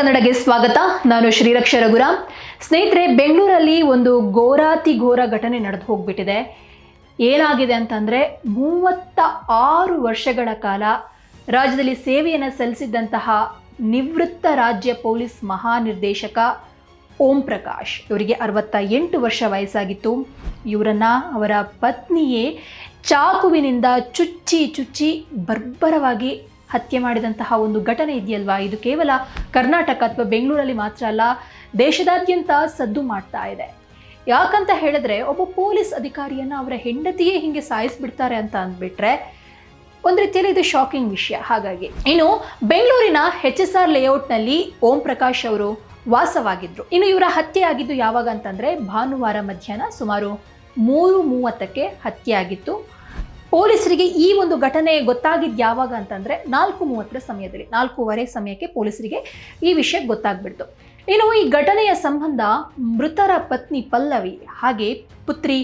ಕನ್ನಡಗೆ ಸ್ವಾಗತ. ನಾನು ಶ್ರೀರಕ್ಷ ರಘುರಾಮ್. ಸ್ನೇಹಿತರೆ, ಬೆಂಗಳೂರಲ್ಲಿ ಒಂದು ಘೋರಾತಿ ಘೋರ ಘಟನೆ ನಡೆದು ಹೋಗ್ಬಿಟ್ಟಿದೆ. ಏನಾಗಿದೆ ಅಂತಂದರೆ ಮೂವತ್ತ ಆರು ವರ್ಷಗಳ ಕಾಲ ರಾಜ್ಯದಲ್ಲಿ ಸೇವೆಯನ್ನು ಸಲ್ಲಿಸಿದ್ದಂತಹ ನಿವೃತ್ತ ರಾಜ್ಯ ಪೊಲೀಸ್ ಮಹಾನಿರ್ದೇಶಕ ಓಂ ಪ್ರಕಾಶ್ ಇವರಿಗೆ ಅರವತ್ತ ಎಂಟು ವರ್ಷ ವಯಸ್ಸಾಗಿತ್ತು. ಇವರನ್ನ ಅವರ ಪತ್ನಿಯೇ ಚಾಕುವಿನಿಂದ ಚುಚ್ಚಿ ಚುಚ್ಚಿ ಬರ್ಬರವಾಗಿ ಹತ್ಯೆ ಮಾಡಿದಂತಹ ಒಂದು ಘಟನೆ ಇದೆಯಲ್ವಾ? ಇದು ಕೇವಲ ಕರ್ನಾಟಕ ಅಥವಾ ಬೆಂಗಳೂರಲ್ಲಿ ಮಾತ್ರ ಅಲ್ಲ, ದೇಶದಾದ್ಯಂತ ಸದ್ದು ಮಾಡ್ತಾ ಇದೆ. ಯಾಕಂತ ಹೇಳಿದ್ರೆ ಒಬ್ಬ ಪೊಲೀಸ್ ಅಧಿಕಾರಿಯನ್ನ ಅವರ ಹೆಂಡತಿಯೇ ಹಿಂಗೆ ಸಾಯಿಸ್ಬಿಡ್ತಾರೆ ಅಂತ ಅಂದ್ಬಿಟ್ರೆ, ಒಂದು ರೀತಿಯಲ್ಲಿ ಇದು ಶಾಕಿಂಗ್ ವಿಷಯ. ಹಾಗಾಗಿ ಇನ್ನು ಬೆಂಗಳೂರಿನ ಹೆಚ್ ಎಸ್ ಆರ್ ಲೇಔಟ್ನಲ್ಲಿ ಓಂ ಪ್ರಕಾಶ್ ಅವರು ವಾಸವಾಗಿದ್ರು. ಇನ್ನು ಇವರ ಹತ್ಯೆ ಆಗಿದ್ದು ಯಾವಾಗ ಅಂತಂದ್ರೆ ಭಾನುವಾರ ಮಧ್ಯಾಹ್ನ ಸುಮಾರು ಮೂರು ಮೂವತ್ತಕ್ಕೆ ಹತ್ಯೆ ಆಗಿತ್ತು. ಪೊಲೀಸರಿಗೆ ಈ ಒಂದು ಘಟನೆ ಗೊತ್ತಾಗಿದ್ದು ಯಾವಾಗ ಅಂತಂದ್ರೆ ನಾಲ್ಕು ಮೂವತ್ತರ ಸಮಯದಲ್ಲಿ, ನಾಲ್ಕೂವರೆ ಸಮಯಕ್ಕೆ ಪೊಲೀಸರಿಗೆ ಈ ವಿಷಯ ಗೊತ್ತಾಗ್ಬಿಡ್ತು. ಇನ್ನು ಈ ಘಟನೆಯ ಸಂಬಂಧ ಮೃತರ ಪತ್ನಿ ಪಲ್ಲವಿ ಹಾಗೆ ಪುತ್ರಿ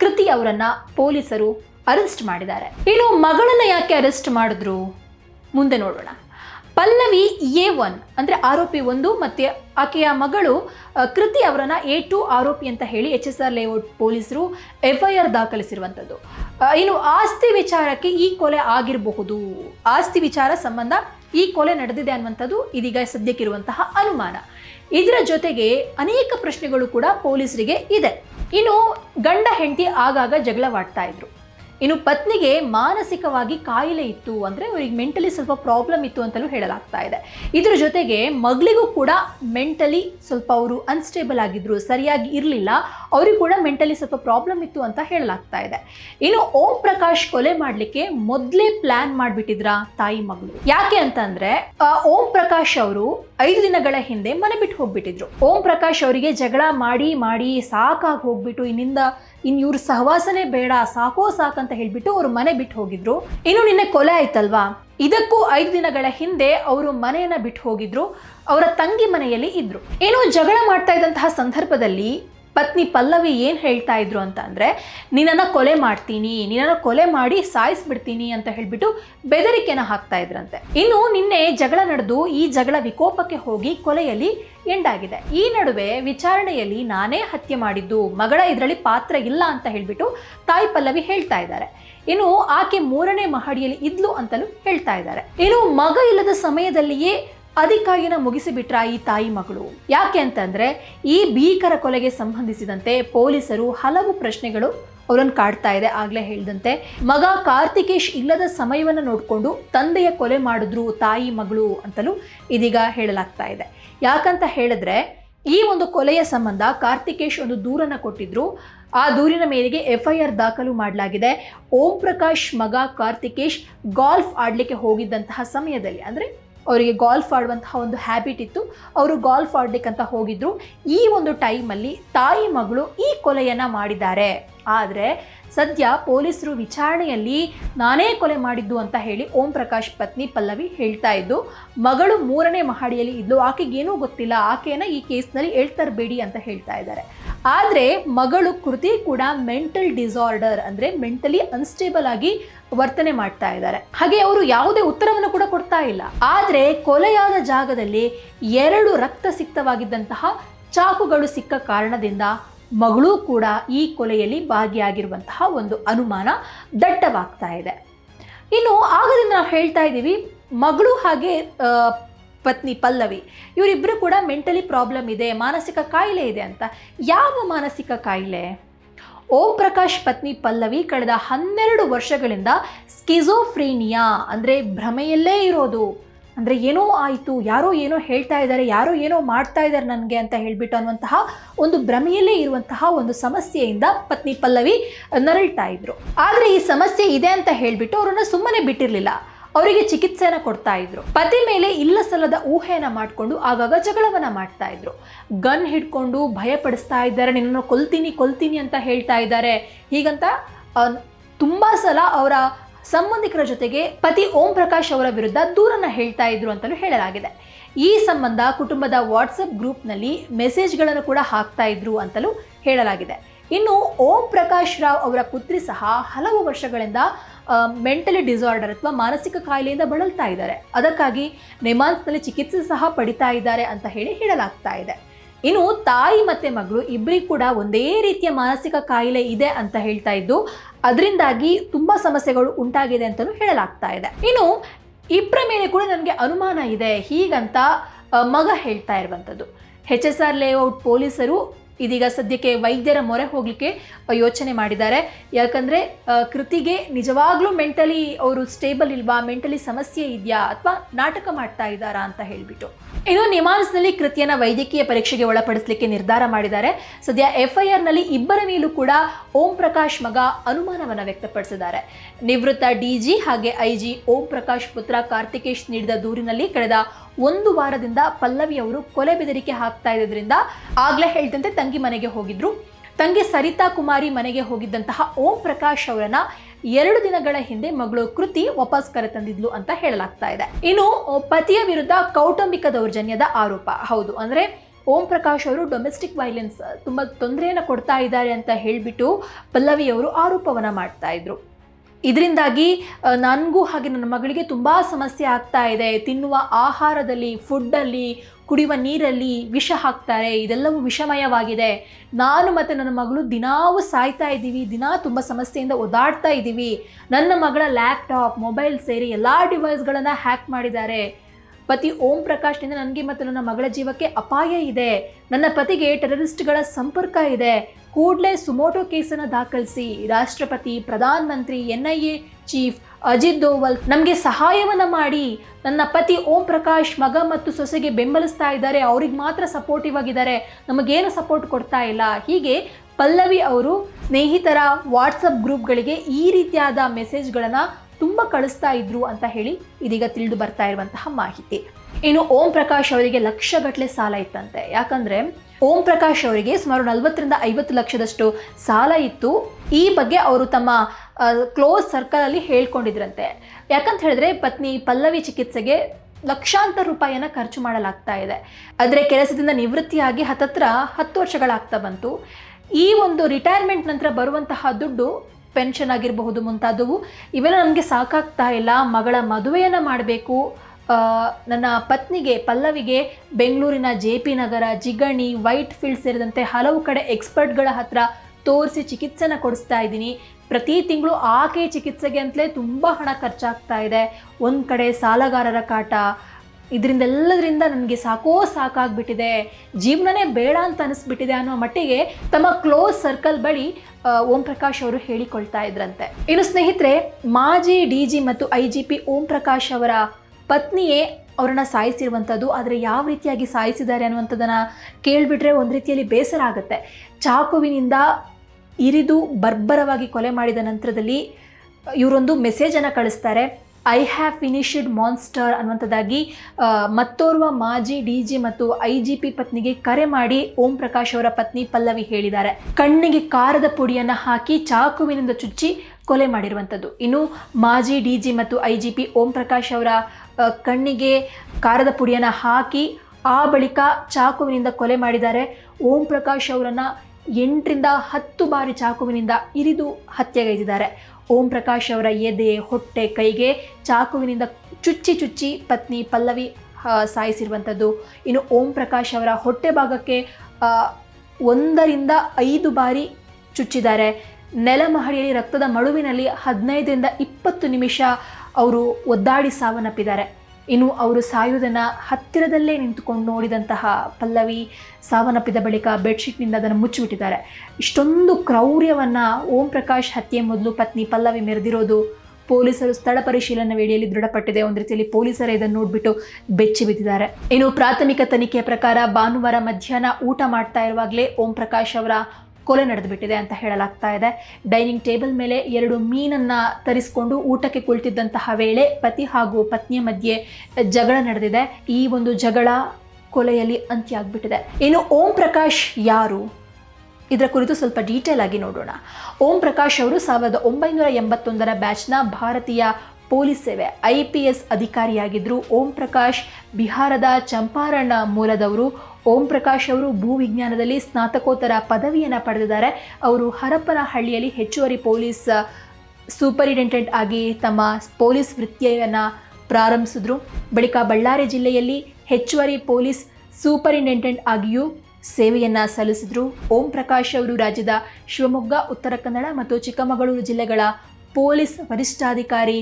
ಕೃತಿ ಅವರನ್ನ ಪೊಲೀಸರು ಅರೆಸ್ಟ್ ಮಾಡಿದ್ದಾರೆ. ಇನ್ನು ಮಗಳನ್ನ ಯಾಕೆ ಅರೆಸ್ಟ್ ಮಾಡಿದ್ರು? ಮುಂದೆ ನೋಡೋಣ. ಪಲ್ಲವಿ ಎ ಒನ್, ಅಂದರೆ ಆರೋಪಿ ಒಂದು ಮತ್ತು ಆಕೆಯ ಮಗಳು ಕೃತಿ ಅವರನ್ನ ಎ ಟು ಆರೋಪಿ ಅಂತ ಹೇಳಿ ಎಚ್ ಎಸ್ ಆರ್ ಲೇಔಟ್ ಪೊಲೀಸರು ಎಫ್ ಐ ಆರ್ ದಾಖಲಿಸಿರುವಂಥದ್ದು ಇನ್ನು ಆಸ್ತಿ ವಿಚಾರಕ್ಕೆ ಈ ಕೊಲೆ ಆಗಿರಬಹುದು. ಆಸ್ತಿ ವಿಚಾರ ಸಂಬಂಧ ಈ ಕೊಲೆ ನಡೆದಿದೆ ಅನ್ನುವಂಥದ್ದು ಇದೀಗ ಸದ್ಯಕ್ಕಿರುವಂತಹ ಅನುಮಾನ. ಇದರ ಜೊತೆಗೆ ಅನೇಕ ಪ್ರಶ್ನೆಗಳು ಕೂಡ ಪೊಲೀಸರಿಗೆ ಇದೆ. ಇನ್ನು ಗಂಡ ಹೆಂಡತಿ ಆಗಾಗ ಜಗಳವಾಡ್ತಾ ಇದ್ರು. ಇನ್ನು ಪತ್ನಿಗೆ ಮಾನಸಿಕವಾಗಿ ಕಾಯಿಲೆ ಇತ್ತು ಅಂದರೆ ಅವರಿಗೆ ಮೆಂಟಲಿ ಸ್ವಲ್ಪ ಪ್ರಾಬ್ಲಮ್ ಇತ್ತು ಅಂತಲೂ ಹೇಳಲಾಗ್ತಾ ಇದೆ. ಇದರ ಜೊತೆಗೆ ಮಗಳಿಗೂ ಕೂಡ ಮೆಂಟಲಿ ಸ್ವಲ್ಪ ಅವರು ಅನ್ಸ್ಟೇಬಲ್ ಆಗಿದ್ರು, ಸರಿಯಾಗಿ ಇರಲಿಲ್ಲ, ಅವರಿಗೂ ಕೂಡ ಮೆಂಟಲಿ ಸ್ವಲ್ಪ ಪ್ರಾಬ್ಲಮ್ ಇತ್ತು ಅಂತ ಹೇಳಲಾಗ್ತಾ ಇದೆ. ಇನ್ನು ಓಂ ಪ್ರಕಾಶ್ ಕೊಲೆ ಮಾಡಲಿಕ್ಕೆ ಮೊದಲೇ ಪ್ಲಾನ್ ಮಾಡಿಬಿಟ್ಟಿದ್ರ ತಾಯಿ ಮಗಳು? ಯಾಕೆ ಅಂತಂದ್ರೆ ಓಂ ಪ್ರಕಾಶ್ ಅವರು ಐದು ದಿನಗಳ ಹಿಂದೆ ಮನೆ ಬಿಟ್ಟು ಹೋಗ್ಬಿಟ್ಟಿದ್ರು. ಓಂ ಪ್ರಕಾಶ್ ಅವರಿಗೆ ಜಗಳ ಮಾಡಿ ಮಾಡಿ ಸಾಕಾಗಿ ಹೋಗ್ಬಿಟ್ಟು ಇನ್ನಿಂದ ಇನ್ ಇವ್ರ ಸಹವಾಸನೆ ಬೇಡ, ಸಾಕೋ ಸಾಕಂತ ಹೇಳ್ಬಿಟ್ಟು ಅವ್ರ ಮನೆ ಬಿಟ್ಟು ಹೋಗಿದ್ರು. ಇನ್ನು ನಿನ್ನೆ ಕೊಲೆ ಆಯ್ತಲ್ವಾ? ಇದಕ್ಕೂ ಐದು ದಿನಗಳ ಹಿಂದೆ ಅವರು ಮನೆಯನ್ನ ಬಿಟ್ಟು ಹೋಗಿದ್ರು, ಅವರ ತಂಗಿ ಮನೆಯಲ್ಲಿ ಇದ್ರು. ಏನೋ ಜಗಳ ಮಾಡ್ತಾ ಇದ್ದಂತಹ ಸಂದರ್ಭದಲ್ಲಿ ಪತ್ನಿ ಪಲ್ಲವಿ ಏನು ಹೇಳ್ತಾ ಇದ್ರು ಅಂತ ಅಂದರೆ, ನಿನ್ನನ್ನು ಕೊಲೆ ಮಾಡ್ತೀನಿ, ನಿನ್ನನ್ನು ಕೊಲೆ ಮಾಡಿ ಸಾಯಿಸ್ಬಿಡ್ತೀನಿ ಅಂತ ಹೇಳಿಬಿಟ್ಟು ಬೆದರಿಕೆನ ಹಾಕ್ತಾ ಇದ್ರಂತೆ. ಇನ್ನು ನಿನ್ನೆ ಜಗಳ ನಡೆದು ಈ ಜಗಳ ವಿಕೋಪಕ್ಕೆ ಹೋಗಿ ಕೊಲೆಯಲ್ಲಿ ಎಂಡಾಗಿದೆ. ಈ ನಡುವೆ ವಿಚಾರಣೆಯಲ್ಲಿ ನಾನೇ ಹತ್ಯೆ ಮಾಡಿದ್ದು, ಮಗಳ ಇದರಲ್ಲಿ ಪಾತ್ರ ಇಲ್ಲ ಅಂತ ಹೇಳಿಬಿಟ್ಟು ತಾಯಿ ಪಲ್ಲವಿ ಹೇಳ್ತಾ ಇದ್ದಾರೆ. ಇನ್ನು ಆಕೆ ಮೂರನೇ ಮಹಡಿಯಲ್ಲಿ ಇದ್ಲು ಅಂತಲೂ ಹೇಳ್ತಾ ಇದ್ದಾರೆ. ಇನ್ನು ಮಗ ಇಲ್ಲದ ಸಮಯದಲ್ಲಿಯೇ ಅಧಿಕಾರಿನ ಮುಗಿಸಿಬಿಟ್ರ ಈ ತಾಯಿ ಮಗಳು. ಯಾಕೆ ಅಂತಂದ್ರೆ, ಈ ಭೀಕರ ಕೊಲೆಗೆ ಸಂಬಂಧಿಸಿದಂತೆ ಪೊಲೀಸರು ಹಲವು ಪ್ರಶ್ನೆಗಳು ಅವರನ್ನು ಕಾಡ್ತಾ ಇದೆ. ಆಗ್ಲೇ ಹೇಳಿದಂತೆ, ಮಗ ಕಾರ್ತಿಕೇಶ್ ಇಲ್ಲದ ಸಮಯವನ್ನು ನೋಡಿಕೊಂಡು ತಂದೆಯ ಕೊಲೆ ಮಾಡಿದ್ರು ತಾಯಿ ಮಗಳು ಅಂತಲೂ ಇದೀಗ ಹೇಳಲಾಗ್ತಾ ಇದೆ. ಯಾಕಂತ ಹೇಳಿದ್ರೆ, ಈ ಒಂದು ಕೊಲೆಯ ಸಂಬಂಧ ಕಾರ್ತಿಕೇಶ್ ಒಂದು ದೂರನ್ನ ಕೊಟ್ಟಿದ್ರು. ಆ ದೂರಿನ ಮೇರೆಗೆ ಎಫ್ ಐ ಆರ್ ದಾಖಲು ಮಾಡಲಾಗಿದೆ. ಓಂ ಪ್ರಕಾಶ್ ಮಗ ಕಾರ್ತಿಕೇಶ್ ಗಾಲ್ಫ್ ಆಡಲಿಕ್ಕೆ ಹೋಗಿದ್ದಂತಹ ಸಮಯದಲ್ಲಿ. ಅಂದರೆ ಅವರಿಗೆ ಗಾಲ್ಫ್ ಆಡುವಂತಹ ಒಂದು ಹ್ಯಾಬಿಟ್ ಇತ್ತು. ಅವರು ಗಾಲ್ಫ್ ಅಂತ ಹೋಗಿದ್ರು. ಈ ಒಂದು ಟೈಮಲ್ಲಿ ತಾಯಿ ಮಗಳು ಈ ಕೊಲೆಯನ್ನ ಮಾಡಿದ್ದಾರೆ. ಆದರೆ ಸದ್ಯ ಪೊಲೀಸರು ವಿಚಾರಣೆಯಲ್ಲಿ ನಾನೇ ಕೊಲೆ ಮಾಡಿದ್ದು ಅಂತ ಹೇಳಿ ಓಂ ಪ್ರಕಾಶ್ ಪತ್ನಿ ಪಲ್ಲವಿ ಹೇಳ್ತಾ ಇದ್ದು, ಮಗಳು ಮೂರನೇ ಮಹಡಿಯಲ್ಲಿ ಇದ್ಲು. ಆಕೆಗೇನೂ ಗೊತ್ತಿಲ್ಲ. ಆಕೆಯನ್ನು ಈ ಕೇಸ್ನಲ್ಲಿ ಹೇಳ್ತರಬೇಡಿ ಅಂತ ಹೇಳ್ತಾ ಇದ್ದಾರೆ. ಆದರೆ ಮಗಳು ಕೃತಿ ಕೂಡ ಮೆಂಟಲ್ ಡಿಸಾರ್ಡರ್ ಅಂದರೆ ಮೆಂಟಲಿ ಅನ್ಸ್ಟೇಬಲ್ ಆಗಿ ವರ್ತನೆ ಮಾಡ್ತಾ ಇದ್ದಾರೆ. ಹಾಗೆ ಅವರು ಯಾವುದೇ ಉತ್ತರವನ್ನು ಕೂಡ ಕೊಡ್ತಾ ಇಲ್ಲ. ಆದರೆ ಕೊಲೆಯಾದ ಜಾಗದಲ್ಲಿ ಎರಡು ರಕ್ತ ಸಿಕ್ತವಾಗಿದ್ದಂತಹ ಚಾಕುಗಳು ಸಿಕ್ಕ ಕಾರಣದಿಂದ ಮಗಳು ಕೂಡ ಈ ಕೊಲೆಯಲ್ಲಿ ಭಾಗಿಯಾಗಿರುವಂತಹ ಒಂದು ಅನುಮಾನ ದಟ್ಟವಾಗ್ತಾ ಇದೆ. ಇನ್ನು ಆಗದಿಂದ ನಾವು ಹೇಳ್ತಾ ಇದ್ದೀವಿ, ಮಗಳು ಹಾಗೆ ಪತ್ನಿ ಪಲ್ಲವಿ. ಇವರಿಬ್ಬರು ಕೂಡ ಮೆಂಟಲಿ ಪ್ರಾಬ್ಲಮ್ ಇದೆ, ಮಾನಸಿಕ ಕಾಯಿಲೆ ಇದೆ ಅಂತ. ಯಾವ ಮಾನಸಿಕ ಕಾಯಿಲೆ? ಓಂ ಪ್ರಕಾಶ್ ಪತ್ನಿ ಪಲ್ಲವಿ ಕಳೆದ ಹನ್ನೆರಡು ವರ್ಷಗಳಿಂದ ಸ್ಕಿಜೋಫ್ರೀನಿಯಾ, ಅಂದರೆ ಭ್ರಮೆಯಲ್ಲೇ ಇರೋದು. ಅಂದರೆ ಏನೋ ಆಯಿತು, ಯಾರೋ ಏನೋ ಹೇಳ್ತಾ ಇದ್ದಾರೆ, ಯಾರೋ ಏನೋ ಮಾಡ್ತಾ ಇದ್ದಾರೆ ನನಗೆ ಅಂತ ಹೇಳಿಬಿಟ್ಟು ಅನ್ನುವಂತಹ ಒಂದು ಭ್ರಮೆಯಲ್ಲೇ ಇರುವಂತಹ ಒಂದು ಸಮಸ್ಯೆಯಿಂದ ಪತ್ನಿ ಪಲ್ಲವಿ ನರಳ್ತಾ ಇದ್ರು. ಆದರೆ ಈ ಸಮಸ್ಯೆ ಇದೆ ಅಂತ ಹೇಳಿಬಿಟ್ಟು ಅವರನ್ನು ಸುಮ್ಮನೆ ಬಿಟ್ಟಿರಲಿಲ್ಲ. ಅವರಿಗೆ ಚಿಕಿತ್ಸೆಯನ್ನು ಕೊಡ್ತಾ ಇದ್ರು. ಪತಿ ಮೇಲೆ ಇಲ್ಲ ಸಲ್ಲದ ಊಹೆಯನ್ನ ಮಾಡಿಕೊಂಡು ಆಗಾಗ ಜಗಳವನ್ನ ಮಾಡ್ತಾ ಇದ್ರು. ಗನ್ ಹಿಡ್ಕೊಂಡು ಭಯಪಡಿಸ್ತಾ ಇದ್ದಾರೆ, ನಿನ್ನನ್ನು ಕೊಲ್ತೀನಿ ಕೊಲ್ತೀನಿ ಅಂತ ಹೇಳ್ತಾ ಇದ್ದಾರೆ. ಹೀಗಂತ ತುಂಬ ಸಲ ಅವರ ಸಂಬಂಧಿಕರ ಜೊತೆಗೆ ಪತಿ ಓಂ ಪ್ರಕಾಶ್ ಅವರ ವಿರುದ್ಧ ದೂರನ್ನ ಹೇಳ್ತಾ ಇದ್ರು ಅಂತಲೂ ಹೇಳಲಾಗಿದೆ. ಈ ಸಂಬಂಧ ಕುಟುಂಬದ ವಾಟ್ಸಪ್ ಗ್ರೂಪ್ನಲ್ಲಿ ಮೆಸೇಜ್ಗಳನ್ನು ಕೂಡ ಹಾಕ್ತಾ ಇದ್ರು ಅಂತಲೂ ಹೇಳಲಾಗಿದೆ. ಇನ್ನು ಓಂ ಪ್ರಕಾಶ್ ರಾವ್ ಅವರ ಪುತ್ರಿ ಸಹ ಹಲವು ವರ್ಷಗಳಿಂದ ಮೆಂಟಲಿ ಡಿಸಾರ್ಡರ್ ಅಥವಾ ಮಾನಸಿಕ ಕಾಯಿಲೆಯಿಂದ ಬಳಲ್ತಾ ಇದ್ದಾರೆ. ಅದಕ್ಕಾಗಿ ನೆಮಾನ್ಸ್ನಲ್ಲಿ ಚಿಕಿತ್ಸೆ ಸಹ ಪಡಿತಾ ಇದ್ದಾರೆ ಅಂತ ಹೇಳಿ ಹೇಳಲಾಗ್ತಾ ಇದೆ. ಇನ್ನು ತಾಯಿ ಮತ್ತೆ ಮಗಳು ಇಬ್ಬರಿಗೂ ಕೂಡ ಒಂದೇ ರೀತಿಯ ಮಾನಸಿಕ ಕಾಯಿಲೆ ಇದೆ ಅಂತ ಹೇಳ್ತಾ ಇದ್ದು, ಅದರಿಂದಾಗಿ ತುಂಬ ಸಮಸ್ಯೆಗಳು ಉಂಟಾಗಿದೆ ಅಂತಲೂ ಹೇಳಲಾಗ್ತಾ ಇದೆ. ಇನ್ನು ಇಬ್ಬರ ಮೇಲೆ ಕೂಡ ನನಗೆ ಅನುಮಾನ ಇದೆ. ಹೀಗಂತ ಮಗ ಹೇಳ್ತಾ ಇರುವಂಥದ್ದು. ಎಚ್ ಎಸ್ ಆರ್ ಲೇಔಟ್ ಪೊಲೀಸರು ಇದೀಗ ಸದ್ಯಕ್ಕೆ ವೈದ್ಯರ ಮೊರೆ ಹೋಗಲಿಕ್ಕೆ ಯೋಚನೆ ಮಾಡಿದ್ದಾರೆ. ಯಾಕಂದರೆ ಕೃತಿಗೆ ನಿಜವಾಗ್ಲೂ ಮೆಂಟಲಿ ಅವರು ಸ್ಟೇಬಲ್ ಇಲ್ವಾ, ಮೆಂಟಲಿ ಸಮಸ್ಯೆ ಇದೆಯಾ, ಅಥವಾ ನಾಟಕ ಮಾಡ್ತಾ ಇದ್ದಾರಾ ಅಂತ ಹೇಳಿಬಿಟ್ಟು. ಇನ್ನು ನಿಮಾನ್ಸ್ನಲ್ಲಿ ಕೃತಿಯನ್ನ ವೈದ್ಯಕೀಯ ಪರೀಕ್ಷೆಗೆ ಒಳಪಡಿಸಲಿಕ್ಕೆ ನಿರ್ಧಾರ ಮಾಡಿದ್ದಾರೆ. ಸದ್ಯ ಎಫ್ ಐ ಆರ್ನಲ್ಲಿ ಇಬ್ಬರ ಮೇಲೂ ಕೂಡ ಓಂ ಪ್ರಕಾಶ್ ಮಗ ಅನುಮಾನವನ್ನು ವ್ಯಕ್ತಪಡಿಸಿದ್ದಾರೆ. ನಿವೃತ್ತ ಡಿಜಿ ಹಾಗೆ ಐಜಿ ಓಂ ಪ್ರಕಾಶ್ ಪುತ್ರ ಕಾರ್ತಿಕೇಶ್ ನೀಡಿದ ದೂರಿನಲ್ಲಿ ಕಳೆದ ಒಂದು ವಾರದಿಂದ ಪಲ್ಲವಿ ಅವರು ಕೊಲೆ ಬೆದರಿಕೆ ಹಾಕ್ತಾ ಇರೋದ್ರಿಂದ ಆಗ್ಲೇ ಹೇಳ್ದಂತೆ ತಂಗಿ ಮನೆಗೆ ಹೋಗಿದ್ರು. ತಂಗಿ ಸರಿತಾ ಕುಮಾರಿ ಮನೆಗೆ ಹೋಗಿದ್ದಂತಹ ಓಂ ಪ್ರಕಾಶ್ ಅವರನ್ನ ಎರಡು ದಿನಗಳ ಹಿಂದೆ ಮಗಳು ಕೃತಿ ವಾಪಸ್ ಕರೆತಂದಿದ್ಲು ಅಂತ ಹೇಳಲಾಗ್ತಾ ಇದೆ. ಇನ್ನು ಪತಿಯ ವಿರುದ್ಧ ಕೌಟುಂಬಿಕ ದೌರ್ಜನ್ಯದ ಆರೋಪ. ಹೌದು, ಅಂದ್ರೆ ಓಂ ಪ್ರಕಾಶ್ ಅವರು ಡೊಮೆಸ್ಟಿಕ್ ವೈಲೆನ್ಸ್ ತುಂಬಾ ತೊಂದರೆಯನ್ನು ಕೊಡ್ತಾ ಇದ್ದಾರೆ ಅಂತ ಹೇಳಿಬಿಟ್ಟು ಪಲ್ಲವಿ ಅವರು ಆರೋಪವನ್ನ ಮಾಡ್ತಾ ಇದ್ರು. ಇದರಿಂದಾಗಿ ನನಗೂ ಹಾಗೆ ನನ್ನ ಮಗಳಿಗೆ ತುಂಬ ಸಮಸ್ಯೆ ಆಗ್ತಾ ಇದೆ. ತಿನ್ನುವ ಆಹಾರದಲ್ಲಿ ಫುಡ್ಡಲ್ಲಿ ಕುಡಿಯುವ ನೀರಲ್ಲಿ ವಿಷ ಹಾಕ್ತಾರೆ. ಇದೆಲ್ಲವೂ ವಿಷಮಯವಾಗಿದೆ. ನಾನು ಮತ್ತು ನನ್ನ ಮಗಳು ದಿನಾವು ಸಾಯ್ತಾ ಇದ್ದೀವಿ. ದಿನಾ ತುಂಬ ಸಮಸ್ಯೆಯಿಂದ ಒದಾಡ್ತಾ ಇದ್ದೀವಿ. ನನ್ನ ಮಗಳ ಲ್ಯಾಪ್ಟಾಪ್ ಮೊಬೈಲ್ ಸೇರಿ ಎಲ್ಲ ಡಿವೈಸ್ಗಳನ್ನು ಹ್ಯಾಕ್ ಮಾಡಿದ್ದಾರೆ. ಪತಿ ಓಂ ಪ್ರಕಾಶ್ನಿಂದ ನನಗೆ ಮತ್ತು ನನ್ನ ಮಗಳ ಜೀವಕ್ಕೆ ಅಪಾಯ ಇದೆ. ನನ್ನ ಪತಿಗೆ ಟೆರರಿಸ್ಟ್ಗಳ ಸಂಪರ್ಕ ಇದೆ. ಕೂಡಲೇ ಸುಮೋಟೋ ಕೇಸನ್ನು ದಾಖಲಿಸಿ ರಾಷ್ಟ್ರಪತಿ, ಪ್ರಧಾನಮಂತ್ರಿ N I A chief Ajit Doval ನಮಗೆ ಸಹಾಯವನ್ನು ಮಾಡಿ ನನ್ನ ಪತಿ ಓಂ ಪ್ರಕಾಶ್ ಮಗ ಮತ್ತು ಸೊಸೆಗೆ ಬೆಂಬಲಿಸ್ತಾ ಇದ್ದಾರೆ, ಅವ್ರಿಗೆ ಮಾತ್ರ ಸಪೋರ್ಟಿವ್ ಆಗಿದ್ದಾರೆ, ನಮಗೇನು ಸಪೋರ್ಟ್ ಕೊಡ್ತಾ ಇಲ್ಲ. ಹೀಗೆ ಪಲ್ಲವಿ ಅವರು ಸ್ನೇಹಿತರ ವಾಟ್ಸಪ್ ಗ್ರೂಪ್ಗಳಿಗೆ ಈ ರೀತಿಯಾದ ಮೆಸೇಜ್ಗಳನ್ನು ತುಂಬ ಕಳಿಸ್ತಾ ಇದ್ರು ಅಂತ ಹೇಳಿ ಇದೀಗ ತಿಳಿದು ಬರ್ತಾ ಇರುವಂತಹ ಮಾಹಿತಿ. ಇನ್ನು ಓಂ ಪ್ರಕಾಶ್ ಅವರಿಗೆ ಲಕ್ಷಗಟ್ಟಲೆ ಸಾಲ ಇತ್ತಂತೆ. ಯಾಕಂದ್ರೆ ಓಂ ಪ್ರಕಾಶ್ ಅವರಿಗೆ ಸುಮಾರು ನಲವತ್ತರಿಂದ ಐವತ್ತು ಲಕ್ಷದಷ್ಟು ಸಾಲ ಇತ್ತು. ಈ ಬಗ್ಗೆ ಅವರು ತಮ್ಮ ಕ್ಲೋಸ್ ಸರ್ಕಲಲ್ಲಿ ಹೇಳ್ಕೊಂಡಿದ್ರಂತೆ. ಯಾಕಂತ ಹೇಳಿದ್ರೆ ಪತ್ನಿ ಪಲ್ಲವಿ ಚಿಕಿತ್ಸೆಗೆ ಲಕ್ಷಾಂತರ ರೂಪಾಯಿಯನ್ನು ಖರ್ಚು ಮಾಡಲಾಗ್ತಾ ಇದೆ. ಆದರೆ ಕೆಲಸದಿಂದ ನಿವೃತ್ತಿಯಾಗಿ ಹತ್ತತ್ರ ಹತ್ತು ವರ್ಷಗಳಾಗ್ತಾ ಬಂತು. ಈ ಒಂದು ರಿಟೈರ್ಮೆಂಟ್ ನಂತರ ಬರುವಂತಹ ದುಡ್ಡು ಪೆನ್ಷನ್ ಆಗಿರಬಹುದು ಮುಂತಾದವು, ಇವೆಲ್ಲ ನಮಗೆ ಸಾಕಾಗ್ತಾ ಇಲ್ಲ. ಮಗಳ ಮದುವೆಯನ್ನು ಮಾಡಬೇಕು. ನನ್ನ ಪತ್ನಿಗೆ, ಪಲ್ಲವಿಗೆ ಬೆಂಗಳೂರಿನ J P Nagar, Jigani, Whitefield ಸೇರಿದಂತೆ ಹಲವು ಕಡೆ ಎಕ್ಸ್ಪರ್ಟ್ಗಳ ಹತ್ರ ತೋರಿಸಿ ಚಿಕಿತ್ಸೆನ ಕೊಡಿಸ್ತಾ ಇದ್ದೀನಿ. ಪ್ರತಿ ತಿಂಗಳು ಆಕೆ ಚಿಕಿತ್ಸೆಗೆ ಅಂತಲೇ ತುಂಬ ಹಣ ಖರ್ಚಾಗ್ತಾ ಇದೆ. ಒಂದು ಕಡೆ ಸಾಲಗಾರರ ಕಾಟ, ಇದರಿಂದೆಲ್ಲದರಿಂದ ನನಗೆ ಸಾಕೋ ಸಾಕಾಗ್ಬಿಟ್ಟಿದೆ. ಜೀವನನೇ ಬೇಡ ಅಂತ ಅನಿಸ್ಬಿಟ್ಟಿದೆ ಅನ್ನೋ ಮಟ್ಟಿಗೆ ತಮ್ಮ ಕ್ಲೋಸ್ ಸರ್ಕಲ್ ಬಳಿ ಓಂ ಪ್ರಕಾಶ್ ಅವರು ಹೇಳಿಕೊಳ್ತಾ ಇದ್ರಂತೆ. ಇನ್ನು ಸ್ನೇಹಿತರೆ, ಮಾಜಿ ಡಿ ಜಿ ಮತ್ತು I G P Om Prakash ಅವರ ಪತ್ನಿಯೇ ಅವರನ್ನು ಸಾಯಿಸಿರುವಂಥದ್ದು, ಆದರೆ ಯಾವ ರೀತಿಯಾಗಿ ಸಾಯಿಸಿದ್ದಾರೆ ಅನ್ನುವಂಥದ್ದನ್ನು ಕೇಳಿಬಿಟ್ರೆ ಒಂದು ರೀತಿಯಲ್ಲಿ ಬೇಸರ ಆಗುತ್ತೆ. ಚಾಕುವಿನಿಂದ ಇರಿದು ಬರ್ಬರವಾಗಿ ಕೊಲೆ ಮಾಡಿದ ನಂತರದಲ್ಲಿ ಇವರೊಂದು ಮೆಸೇಜನ್ನು ಕಳಿಸ್ತಾರೆ. ಐ ಹ್ಯಾವ್ ಫಿನಿಶ್ಡ್ ಮಾನ್ಸ್ಟರ್ ಅನ್ನುವಂಥದ್ದಾಗಿ ಮತ್ತೋರ್ವ ಮಾಜಿ ಡಿ ಜಿ ಮತ್ತು ಐ ಜಿ ಪಿ ಪತ್ನಿಗೆ ಕರೆ ಮಾಡಿ ಓಂ ಪ್ರಕಾಶ್ ಅವರ ಪತ್ನಿ ಪಲ್ಲವಿ ಹೇಳಿದ್ದಾರೆ. ಕಣ್ಣಿಗೆ ಕಾರದ ಪುಡಿಯನ್ನು ಹಾಕಿ ಚಾಕುವಿನಿಂದ ಚುಚ್ಚಿ ಕೊಲೆ ಮಾಡಿರುವಂಥದ್ದು. ಇನ್ನು ಮಾಜಿ ಡಿ ಜಿ ಮತ್ತು I G P Om Prakash ಅವರ ಕಣ್ಣಿಗೆ ಖಾರದ ಪುಡಿಯನ್ನು ಹಾಕಿ ಆ ಬಳಿಕ ಚಾಕುವಿನಿಂದ ಕೊಲೆ ಮಾಡಿದ್ದಾರೆ. ಓಂ ಪ್ರಕಾಶ್ ಅವರನ್ನು ಎಂಟರಿಂದ ಹತ್ತು ಬಾರಿ ಚಾಕುವಿನಿಂದ ಇರಿದು ಹತ್ಯೆಗೈದಿದ್ದಾರೆ. ಓಂ ಪ್ರಕಾಶ್ ಅವರ ಎದೆ, ಹೊಟ್ಟೆ, ಕೈಗೆ ಚಾಕುವಿನಿಂದ ಚುಚ್ಚಿ ಚುಚ್ಚಿ ಪತ್ನಿ ಪಲ್ಲವಿ ಸಾಯಿಸಿರುವಂಥದ್ದು. ಇನ್ನು ಓಂ ಪ್ರಕಾಶ್ ಅವರ ಹೊಟ್ಟೆ ಭಾಗಕ್ಕೆ ಒಂದರಿಂದ ಐದು ಬಾರಿ ಚುಚ್ಚಿದ್ದಾರೆ. ನೆಲಮಹಡಿಯಲ್ಲಿ ರಕ್ತದ ಮಡುವಿನಲ್ಲಿ ಹದಿನೈದರಿಂದ ಇಪ್ಪತ್ತು ನಿಮಿಷ ಅವರು ಒದ್ದಾಡಿ ಸಾವನ್ನಪ್ಪಿದ್ದಾರೆ. ಇನ್ನು ಅವರು ಸಾಯುವುದನ್ನು ಹತ್ತಿರದಲ್ಲೇ ನಿಂತುಕೊಂಡು ನೋಡಿದಂತಹ ಪಲ್ಲವಿ ಸಾವನ್ನಪ್ಪಿದ ಬಳಿಕ ಬೆಡ್ಶೀಟ್ನಿಂದ ಅದನ್ನು ಮುಚ್ಚಿಬಿಟ್ಟಿದ್ದಾರೆ. ಇಷ್ಟೊಂದು ಕ್ರೌರ್ಯವನ್ನು ಓಂ ಪ್ರಕಾಶ್ ಹತ್ಯೆ ಮೊದಲು ಪತ್ನಿ ಪಲ್ಲವಿ ಮೆರೆದಿರೋದು ಪೊಲೀಸರು ಸ್ಥಳ ಪರಿಶೀಲನೆ ವೇಳೆಯಲ್ಲಿ ದೃಢಪಟ್ಟಿದೆ. ಒಂದು ರೀತಿಯಲ್ಲಿ ಪೊಲೀಸರೇ ಇದನ್ನು ನೋಡಿಬಿಟ್ಟು ಬೆಚ್ಚಿ ಬಿದ್ದಿದ್ದಾರೆ. ಇನ್ನು ಪ್ರಾಥಮಿಕ ತನಿಖೆಯ ಪ್ರಕಾರ ಭಾನುವಾರ ಮಧ್ಯಾಹ್ನ ಊಟ ಮಾಡ್ತಾ ಇರುವಾಗಲೇ ಓಂ ಪ್ರಕಾಶ್ ಅವರ ಕೊಲೆ ನಡೆದುಬಿಟ್ಟಿದೆ ಅಂತ ಹೇಳಲಾಗ್ತಾ ಇದೆ. ಡೈನಿಂಗ್ ಟೇಬಲ್ ಮೇಲೆ ಎರಡು ಮೀನನ್ನ ತರಿಸಿಕೊಂಡು ಊಟಕ್ಕೆ ಕುಳಿತಿದ್ದಂತಹ ವೇಳೆ ಪತಿ ಹಾಗೂ ಪತ್ನಿಯ ಮಧ್ಯೆ ಜಗಳ ನಡೆದಿದೆ. ಈ ಒಂದು ಜಗಳ ಕೊಲೆಯಲ್ಲಿ ಅಂತ್ಯ ಆಗಿಬಿಟ್ಟಿದೆ ಇನ್ನು ಓಂ ಪ್ರಕಾಶ್ ಯಾರು? ಇದರ ಕುರಿತು ಸ್ವಲ್ಪ ಡೀಟೇಲ್ ಆಗಿ ನೋಡೋಣ. ಓಂ ಪ್ರಕಾಶ್ ಅವರು ಸಾವಿರದ ಒಂಬೈನೂರ ಎಂಬತ್ತೊಂದರ ಬ್ಯಾಚ್ನ ಭಾರತೀಯ ಪೊಲೀಸ್ ಸೇವೆ. ಐ ಪಿ ಎಸ್ ಅಧಿಕಾರಿಯಾಗಿದ್ದರು ಓಂ ಪ್ರಕಾಶ್. ಬಿಹಾರದ ಚಂಪಾರಣ್ಣ ಮೂಲದವರು ಓಂ ಪ್ರಕಾಶ್ ಅವರು ಭೂವಿಜ್ಞಾನದಲ್ಲಿ ಸ್ನಾತಕೋತ್ತರ ಪದವಿಯನ್ನು ಪಡೆದಿದ್ದಾರೆ. ಅವರು ಹರಪನಹಳ್ಳಿಯಲ್ಲಿ ಹೆಚ್ಚುವರಿ ಪೊಲೀಸ್ ಸೂಪರಿಂಟೆಂಡೆಂಟ್ ಆಗಿ ತಮ್ಮ ಪೊಲೀಸ್ ವೃತ್ತಿಯನ್ನು ಪ್ರಾರಂಭಿಸಿದ್ರು. ಬಳಿಕ ಬಳ್ಳಾರಿ ಜಿಲ್ಲೆಯಲ್ಲಿ ಹೆಚ್ಚುವರಿ ಪೊಲೀಸ್ ಸೂಪರಿಂಟೆಂಡೆಂಟ್ ಆಗಿಯೂ ಸೇವೆಯನ್ನು ಸಲ್ಲಿಸಿದ್ರು. ಓಂ ಪ್ರಕಾಶ್ ಅವರು ರಾಜ್ಯದ ಶಿವಮೊಗ್ಗ, ಉತ್ತರ ಕನ್ನಡ ಮತ್ತು ಚಿಕ್ಕಮಗಳೂರು ಜಿಲ್ಲೆಗಳ ಪೊಲೀಸ್ ವರಿಷ್ಠಾಧಿಕಾರಿ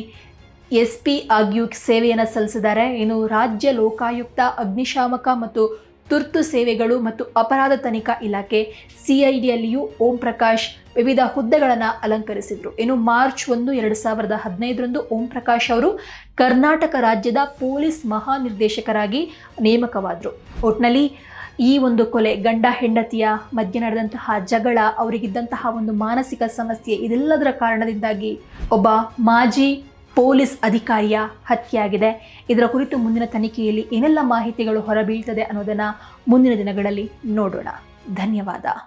ಎಸ್ ಪಿ ಆಗಿಯೂ ಸೇವೆಯನ್ನು ಸಲ್ಲಿಸಿದ್ದಾರೆ. ಇನ್ನು ರಾಜ್ಯ ಲೋಕಾಯುಕ್ತ, ಅಗ್ನಿಶಾಮಕ ಮತ್ತು ತುರ್ತು ಸೇವೆಗಳು ಮತ್ತು ಅಪರಾಧ ತನಿಖಾ ಇಲಾಖೆ ಸಿಐಡಿಯಲ್ಲಿಯೂ ಓಂ ಪ್ರಕಾಶ್ ವಿವಿಧ ಹುದ್ದೆಗಳನ್ನು ಅಲಂಕರಿಸಿದರು. ಇನ್ನು ಮಾರ್ಚ್ ಒಂದು, ಎರಡು ಸಾವಿರದ ಹದಿನೈದರಂದು ಓಂ ಪ್ರಕಾಶ್ ಅವರು ಕರ್ನಾಟಕ ರಾಜ್ಯದ ಪೊಲೀಸ್ ಮಹಾನಿರ್ದೇಶಕರಾಗಿ ನೇಮಕವಾದರು. ಒಟ್ನಲ್ಲಿ ಈ ಒಂದು ಕೊಲೆ ಗಂಡ ಹೆಂಡತಿಯ ಮಧ್ಯೆ ನಡೆದಂತಹ ಜಗಳ, ಅವರಿಗಿದ್ದಂತಹ ಒಂದು ಮಾನಸಿಕ ಸಮಸ್ಯೆ, ಇದೆಲ್ಲದರ ಕಾರಣದಿಂದಾಗಿ ಒಬ್ಬ ಮಾಜಿ ಪೊಲೀಸ್ ಅಧಿಕಾರಿಯ ಹತ್ಯೆಯಾಗಿದೆ. ಇದರ ಕುರಿತು ಮುಂದಿನ ತನಿಖೆಯಲ್ಲಿ ಏನೆಲ್ಲ ಮಾಹಿತಿಗಳು ಹೊರಬೀಳ್ತದೆ ಅನ್ನೋದನ್ನು ಮುಂದಿನ ದಿನಗಳಲ್ಲಿ ನೋಡೋಣ. ಧನ್ಯವಾದ.